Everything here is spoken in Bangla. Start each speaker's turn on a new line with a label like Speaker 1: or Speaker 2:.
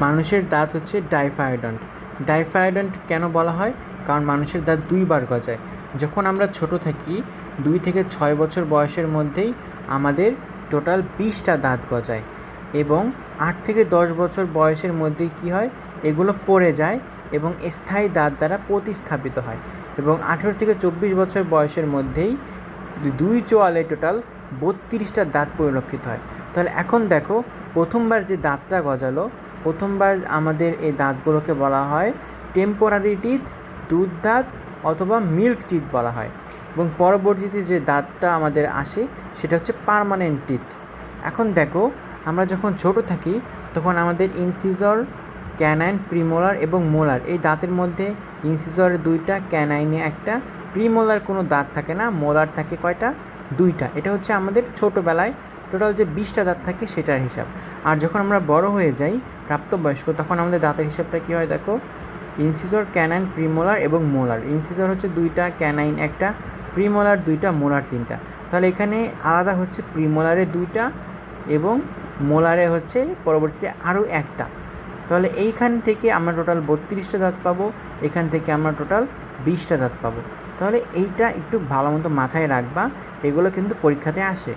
Speaker 1: মানুষের দাঁত হচ্ছে ডাইফায়োডন্ট। ডাইফায়োডন্ট কেন বলা হয়? কারণ মানুষের দাঁত দুইবার গজায়। যখন আমরা ছোট থাকি, দুই থেকে ছয় বছর বয়সের মধ্যেই আমাদের টোটাল বিশটা দাঁত গজায় এবং আট থেকে দশ বছর বয়সের মধ্যেই কী হয়? এগুলো পড়ে যায় এবং স্থায়ী দাঁত দ্বারা প্রতিস্থাপিত হয় এবং আঠেরো থেকে চব্বিশ বছর বয়সের মধ্যেই দুই চোয়ালে টোটাল বত্রিশটা দাঁত পরিলক্ষিত হয়। তাহলে এখন দেখো, প্রথমবার যে দাঁতটা গজালো, প্রথমবার আমাদের এই দাঁতগুলোকে বলা হয় টেম্পোরারি টিথ দুধ দাঁত অথবা মিল্ক টিথ বলা হয়। এবং পরবর্তীতে যে দাঁতটা আমাদের আসে, সেটা হচ্ছে পার্মানেন্ট টিথ এখন দেখো, আমরা যখন ছোট থাকি, তখন আমাদের ইনসিজর ক্যানাইন প্রিমোলার এবং মোলার এই দাঁতের মধ্যে ইনসিজরের দুইটা ক্যানাইনে একটা প্রিমোলার কোনো দাঁত থাকে না মোলার থাকে কয়টা? দুইটা। এটা হচ্ছে আমাদের ছোটোবেলায় টোটাল যে বিশটা দাঁত থাকে সেটার হিসাব। আর যখন আমরা বড় হয়ে যাই, প্রাপ্তবয়স্ক, তখন আমাদের দাঁতের হিসাবটা কী হয় দেখো? ইনসিজর ক্যানাইন, প্রিমোলার এবং মোলার। ইনসিজর হচ্ছে দুইটা, ক্যানাইন একটা, প্রিমোলার দুইটা, মোলার তিনটা। তাহলে এখানে আলাদা হচ্ছে প্রিমোলারে দুইটা এবং মোলারে হচ্ছে পরবর্তীতে আরও একটা। তাহলে এইখান থেকে আমরা টোটাল বত্রিশটা দাঁত পাবো, এখান থেকে আমরা টোটাল বিশটা দাঁত পাবো। তাহলে এইটা একটু ভালো মতো মাথায় রাখবা এগুলো কিন্তু পরীক্ষাতে আসে।